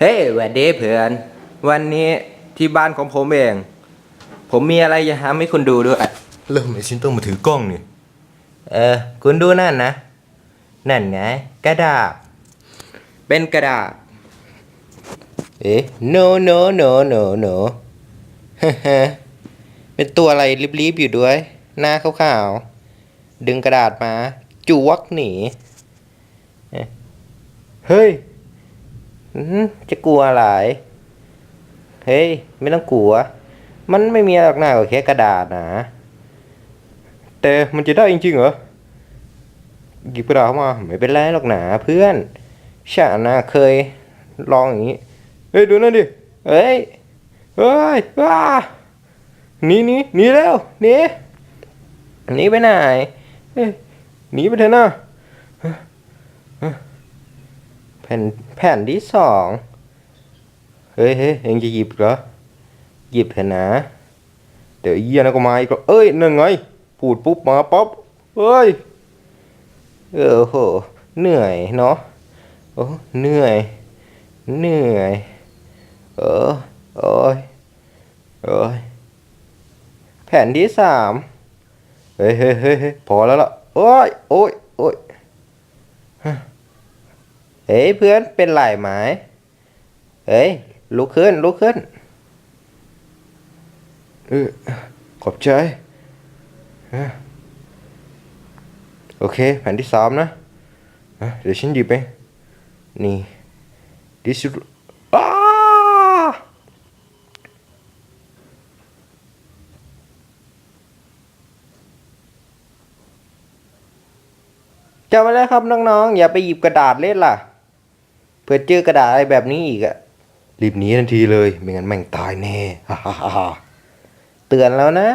เฮ้ยหวันดีเพื่อน วันนี้ที่บ้านของผมเอง ผมมีอะไรจะทำให้คุณดูด้วย เริ่มไอ้ชินต้องมาถือกล้องนี่ เออ คุณดูนั่นนะ นั่นไง กระดาษ เป็นกระดาษ เอ๊ะ no no no no no ฮ่าฮ่าเป็นตัวอะไรรีบๆอยู่ด้วย หน้าขาวๆ ดึงกระดาษมา จวกหนีเอ๊ะเฮ้ยอื้อหือ จะกลัวอะไรเฮ้ย ไม่ต้องกลัว มันไม่มีอะไรหรอกหน้าก็แค่กระดาษนะ แต่มันจะได้จริงๆเหรอหยิบกระดาษมา ไม่เป็นไรหรอกหนาเพื่อนฉันนะเคยลองอย่างนี้ เฮ้ยดูนั่นดิเฮ้ย เฮ้ยว้าหนีหนีหนีแล้วหนีหนีไปไหนเฮ้ยหนีไปเถอะนะ แผ่นแผ่นที่สองเฮ้ยเฮ้ยเองจะหยิบเหรอ หยิบเถอะนะ เดี๋ยวเยี่ยนะก็มาอีกแล้วเอ้ยนั่นไงพูดปุ๊บมาป๊อปเฮ้ยเออโหเหนื่อยเนาะโอ้เหนื่อย เหนื่อย เออโอ้ยโอ้ยแผ่นที่สามเฮ้ยเฮ้ยเฮ้ยพอแล้วล่ะโอ้ยโอ้ยโอ้ย เฮ้ยเพื่อนเป็นไรไหมเฮ้ยลุกขึ้นลุกขึ้นเออขอบใจโอเคแผ่นที่สามนะเดี๋ยวฉันหยิบเองนี่ดิสอ้าจำไว้แล้วครับน้องๆ อย่าไปหยิบกระดาษเล่นล่ะ ผื่อเจอกระดาษอะไรแบบนี้อีกอะรีบหนีทันทีเลย ไม่งั้นแม่งตายแน่ฮ่าฮ่าฮ่าเตือนแล้วนะ